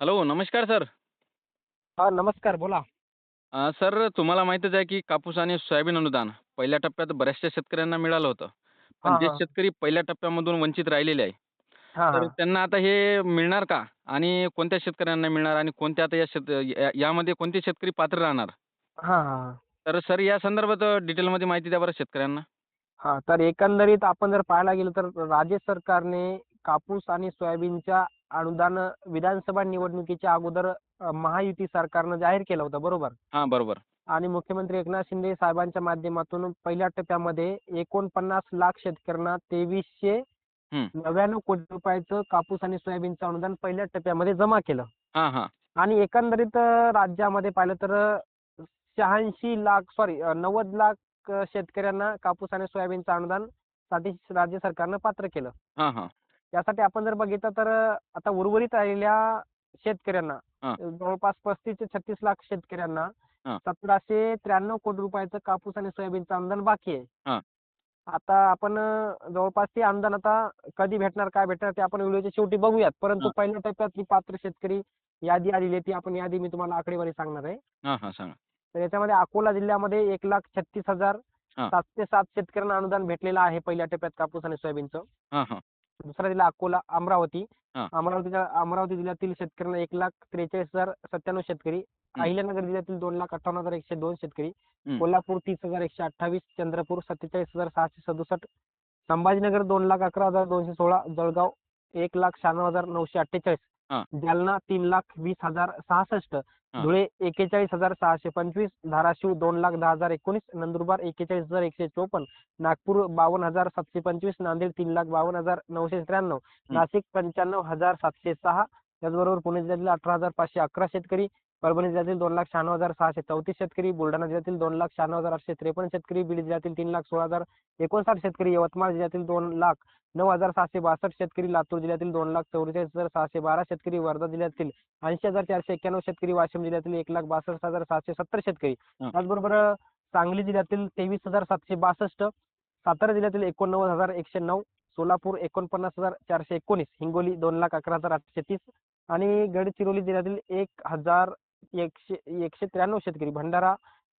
Hello नमस्कार sir. हा नमस्कार बोला. अ, सर तुम्हाला माहीतच आहे की कापूस आणि सोयाबीन अनुदान पहिल्या टप्प्यात बऱ्याचशा शेतकऱ्यांना मिळालं होतं. पण जे हा. शेतकरी पहिल्या टप्प्यामधून वंचित राहिलेले आहे हा तर हा. त्यांना आता हे मिळणार का? आणि कोणत्या शेतकऱ्यांना मिळणार आणि कोणत्या आता या शेत या- यामध्ये कोणते शेतकरी पात्र राहणार? हा हा. तर सर या संदर्भात डिटेलमध्ये माहिती द्या बरं शेतकऱ्यांना. हा तर एकंदरीत आपण जर पाहायला गेलं तर राज्य सरकारने कापूस आणि सोयाबीनच्या अनुदान विधानसभा निवडणुकीच्या अगोदर अ, महायुती सरकारनं जाहीर केलं होतं बरोबर? हां बरोबर. आणि मुख्यमंत्री एकनाथ शिंदे साहेबांच्या माध्यमातून पहिल्या टप्प्यामध्ये एकोणपन्नास लाख शेतकऱ्यांना तेवीसशे. नव्याण्णव कोटी रुपयाचं कापूस आणि सोयाबीनचं अनुदान पहिल्या टप्प्यामध्ये जमा केलं. हां हां. आणि एकंदरीत अ, राज्यामध्ये पाहिलं तर शहाऐंशी लाख सॉरी नव्वद लाख अ, शेतकऱ्यांना कापूस आणि सोयाबीनचं अनुदानसाठी राज्य सरकारनं पात्र केलं. हां हां. यासाठी आपण जर बघितलं तर आता उर्वरित राहिलेल्या शेतकऱ्यांना हां. जवळपास पस्तीस ते छत्तीस लाख शेतकऱ्यांना हां. सतराशे त्र्याण्णव कोटी रुपयाचं कापूस आणि सोयाबीनचं अनुदान बाकी आहे. आता आपण अ, जवळपास ते अनुदान आता कधी भेटणार काय भेटणार ते आपण व्हिडिओच्या शेवटी बघूयात परंतु हां. पहिल्या टप्प्यातली पात्र शेतकरी यादी आलेली आहे ती आपण यादी मी तुम्हाला आकडेवारी सांगणार आहे हां हां सांगा तर याच्यामध्ये अकोला जिल्ह्यामध्ये एक लाख छत्तीस हजार हां. सातशे सात शेतकऱ्यांना अनुदान भेटलेलं आहे पहिल्या टप्प्यात कापूस आणि सोयाबीनचं हां हां दुसरा जिल्हा अकोला अमरावती. हां. अमरावतीच्या अमरावती जिल्ह्यातील शेतकऱ्यांना एक लाख त्रेचाळीस हजार सत्त्याण्णव शेतकरी. अहिल्यानगर जिल्ह्यातील दोन लाख अठ्ठावन्न हजार एकशे दोन शेतकरी. कोल्हापूर तीस हजार एकशे अठ्ठावीस. चंद्रपूर सत्तेचाळीस हजार सहाशे सदुसष्ट. संभाजीनगर दोन लाख अकरा हजार दोनशे सोळा. जळगाव एक लाख शहाण्णव हजार नऊशे अठ्ठेचाळीस. हां. जालना तीन लाख वीस हजार सहासष्ट धुळे एक्केचाळीस हजार सहाशे पंचवीस धाराशिव दोन लाख दहा हजार एकोणीस नंदुरबार एक्केचाळीस हजार एकशे चोपन्न नागपूर बावन्न हजार सातशे पंचवीस नांदेड तीन लाख बावन्न हजार नऊशे त्र्याण्णव नाशिक पंच्याण्णव हजार सातशे सहा त्याचबरोबर पुणे जिल्ह्यातील अठरा हजार पाचशे अकरा शेतकरी परभणी जिल्ह्यातील दोन लाख शहाण्णव हजार सहाशे चौतीस शेतकरी बुलढाणा जिल्ह्यातील दोन लाख शहाण्णव हजार आठशे त्रेपन्न शेतकरी बीड जिल्ह्यातील तीन लाख सोळा हजार एकोणसाठ शेतकरी यवतमाळ जिल्ह्यातील दोन लाख नऊ हजार सहाशे बासष्ट शेतकरी लातूर जिल्ह्यातील दोन लाख चौवेचाळीस हजार सहाशे बारा शेतकरी वर्धा जिल्ह्यातील ऐंशी हजार चारशे एक्क्याण्णव शेतकरी वाशिम जिल्ह्यातील एक लाख बासष्ट हजार सातशे सत्तर शेतकरी. त्याचबरोबर सांगली जिल्ह्यातील तेवीस हजार सातशे बासष्ट सातारा जिल्ह्यातील एकोणनव्वद हजार एकशे नऊ सोलापूर एकोणपन्नास हजार चारशे एकोणीस हिंगोली दोन लाख अकरा हजार आठशे तीस आणि गडचिरोली जिल्ह्यातील एक हजार एकशे एकशे त्र्याण्णव शेतकरी भंडारा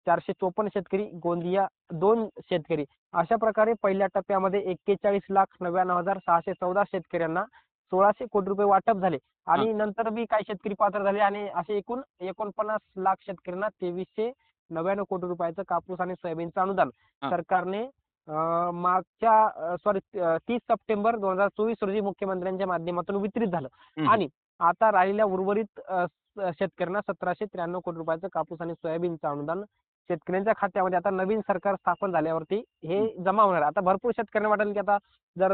चारशे चोपन्न शेतकरी गोंदिया दोन शेतकरी. अशा प्रकारे पहिल्या टप्प्यामध्ये एक्केचाळीस लाख नव्याण्णव हजार सहाशे चौदा शेतकऱ्यांना सोळाशे कोटी रुपये वाटप झाले. आणि नंतर बी काही शेतकरी पात्र झाले आणि असे एकूण एकोणपन्नास लाख शेतकऱ्यांना तेवीसशे नव्याण्णव कोटी रुपयाचं कापूस आणि सोयाबीनचं अनुदान. सरकारने मागच्या सॉरी तीस सप्टेंबर दोन हजार चोवीस रोजी मुख्यमंत्र्यांच्या माध्यमातून वितरित झालं. आणि आता राहिलेल्या उर्वरित शेतकऱ्यांना सतराशे त्र्याण्णव कोटी रुपयाचं कापूस आणि सोयाबीनचं अनुदान शेतकऱ्यांच्या खात्यामध्ये आता नवीन सरकार स्थापन झाल्यावरती हे जमा होणार. आता भरपूर शेतकऱ्यांना वाटेल की आता जर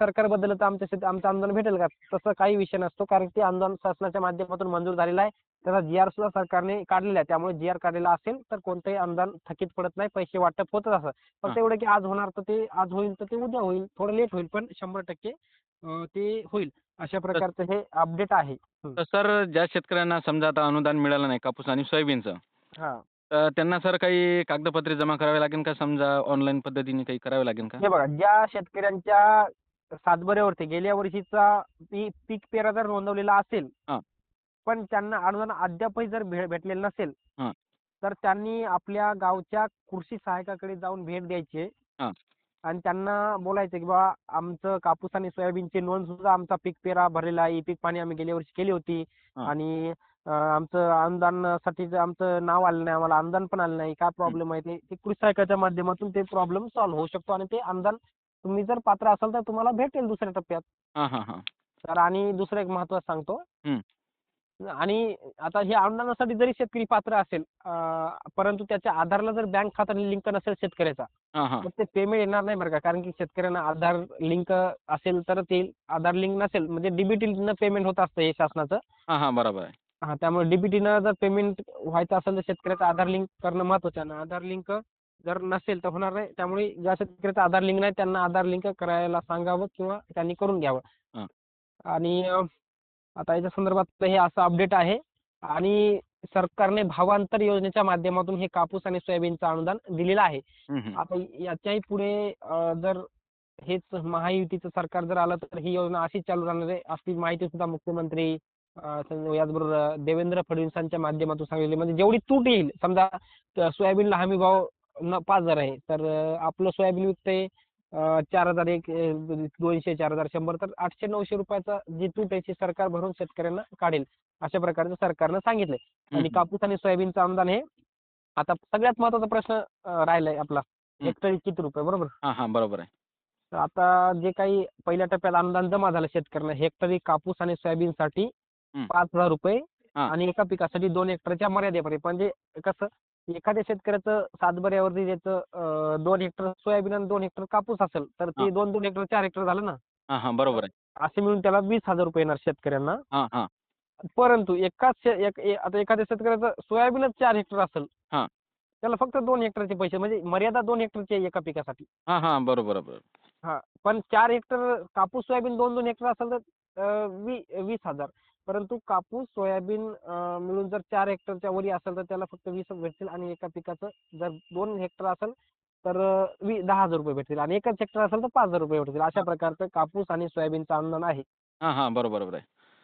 सरकार बदललं तर आमच्या शेत आमचं अनुदान भेटेल का? तसं काही विषय नसतो कारण ते अनुदान शासनाच्या माध्यमातून मंजूर झालेलं आहे. त्याचा जी आर सुद्धा सरकारने काढलेला आहे. त्यामुळे जी आर काढलेला असेल तर कोणतंही अनुदान थकीत पडत नाही. पैसे वाटप होतच असं. फक्त. एवढं की आज होणार तर ते आज होईल तर ते उद्या होईल. थोडं लेट होईल पण शंभर टक्के ते होईल. अशा प्रकारचं हे अपडेट आहे. तर सर ज्या शेतकऱ्यांना समजा आता अनुदान मिळालं नाही कापूस आणि सोयाबीनचं हा. तर त्यांना सर काही कागदपत्रे जमा करावे लागेल का? समजा ऑनलाईन पद्धतीने काही करावे लागेल का? हे बघा ज्या शेतकऱ्यांच्या सातबाऱ्यावरती गेल्या वर्षीचा पीक पेरा जर नोंदवलेला असेल. पण त्यांना अनुदान अद्यापही जर भेटलेलं नसेल. तर त्यांनी आपल्या गावच्या कृषी सहायकाकडे जाऊन भेट द्यायची. आणि त्यांना बोलायचं की बा आमचं कापूस आणि सोयाबीनची नोंद सुद्धा आमचा पीक पेरा भरलेला आहे पीक पाणी आम्ही गेल्या वर्षी केली होती. आणि आमचं अनुदानासाठी आमचं नाव आलं नाही आम्हाला अनुदान पण आलं नाही काय प्रॉब्लेम आहे ते कृषी सहायकाच्या माध्यमातून ते प्रॉब्लेम सॉल्व्ह होऊ शकतो आणि ते अनुदान तुम्ही जर पात्र असाल तर तुम्हाला भेटेल दुसऱ्या टप्प्यात तर आणि दुसरं एक महत्वाचं सांगतो. आणि आता हे अनुदानासाठी जरी शेतकरी पात्र असेल अं, परंतु त्याच्या आधारला जर बँक खाता लिंक नसेल शेतकऱ्याचा हां हां. तर ते पेमेंट येणार नाही बरं का? कारण की शेतकऱ्यांना आधार लिंक असेल तर ते आधार लिंक नसेल म्हणजे डीबीटीनं पेमेंट होत असतं हे शासनाचं. हां हां बरोबर आहे. हा त्यामुळे डीबीटीनं जर पेमेंट व्हायचं असेल तर शेतकऱ्याचं आधार लिंक करणं महत्वाचं आहे. आणि आधार लिंक जर नसेल तर होणार नाही. त्यामुळे ज्या शेतकऱ्याचं आधार लिंक नाही त्यांना आधार लिंक करायला सांगावं किंवा त्यांनी करून घ्यावं. हां. आणि अं, आता याच्या संदर्भात हे असं अपडेट आहे. आणि सरकारने भावांतर योजनेच्या माध्यमातून हे कापूस आणि सोयाबीनचं अनुदान दिलेलं आहे. आता याच्याही पुढे जर हेच महायुतीचं सरकार जर आलं तर ही योजना अशीच चालू राहणार आहे अशी माहिती सुद्धा मुख्यमंत्री याचबरोबर देवेंद्र फडणवीसांच्या माध्यमातून सांगितले. म्हणजे जेवढी तूट येईल समजा सोयाबीनला हमी भाव न पाच हजार आहे तर आपलं सोयाबीन विकतंय अं, चार हजार एक दोनशे चार हजार शंभर तर आठशे नऊशे रुपयाचा जी तूट आहे ती सरकार भरून शेतकऱ्यांना काढेल अशा प्रकारचं सरकारनं सांगितलंय आणि. कापूस आणि सोयाबीनचं अनुदान हे आता सगळ्यात महत्त्वाचा प्रश्न राहिलाय आपला. हेक्टरी किती रुपये बरोबर हां हां बरोबर आहे तर आता जे काही पहिल्या टप्प्यात अनुदान जमा झालं शेतकऱ्यांना हेक्टरी कापूस आणि सोयाबीनसाठी. पाच हजार रुपये. आणि एका पिकासाठी दोन हेक्टरच्या मर्यादेपर्यंत म्हणजे कसं एखाद्या शेतकऱ्याचं सातबाऱ्यावरती ज्याचं अं, दोन हेक्टर सोयाबीन आणि दोन हेक्टर कापूस असेल तर हा. ते दोन दोन हेक्टर चार हेक्टर झालं ना? हां हां बरोबर आहे. असे मिळून त्याला वीस हजार रुपये येणार शेतकऱ्यांना. हां हां. परंतु एकाच शे- एक ए- आता एखाद्या शेतकऱ्याचं सोयाबीनच चार हेक्टर असेल हा. त्याला फक्त दोन हेक्टरचे पैसे म्हणजे मर्यादा दोन हेक्टरची आहे एका पिकासाठी. हां हां बरोबर बरोबर. हा पण चार हेक्टर कापूस सोयाबीन दोन दोन हेक्टर असेल तर अं, वी वीस हजार. परंतु कापूस सोयाबीन मिळून जर चार हेक्टरच्या वरी असेल तर त्याला फक्त वीसच भेटतील आणि एका पिकाचं जर दोन हेक्टर असेल तर दहा हजार रुपये भेटतील आणि एकच हेक्टर असेल तर पाच हजार रुपये भेटतील. अशा प्रकारचं कापूस आणि सोयाबीनचं अनुदान आहे. हां हां बरोबर बरोबर आहे.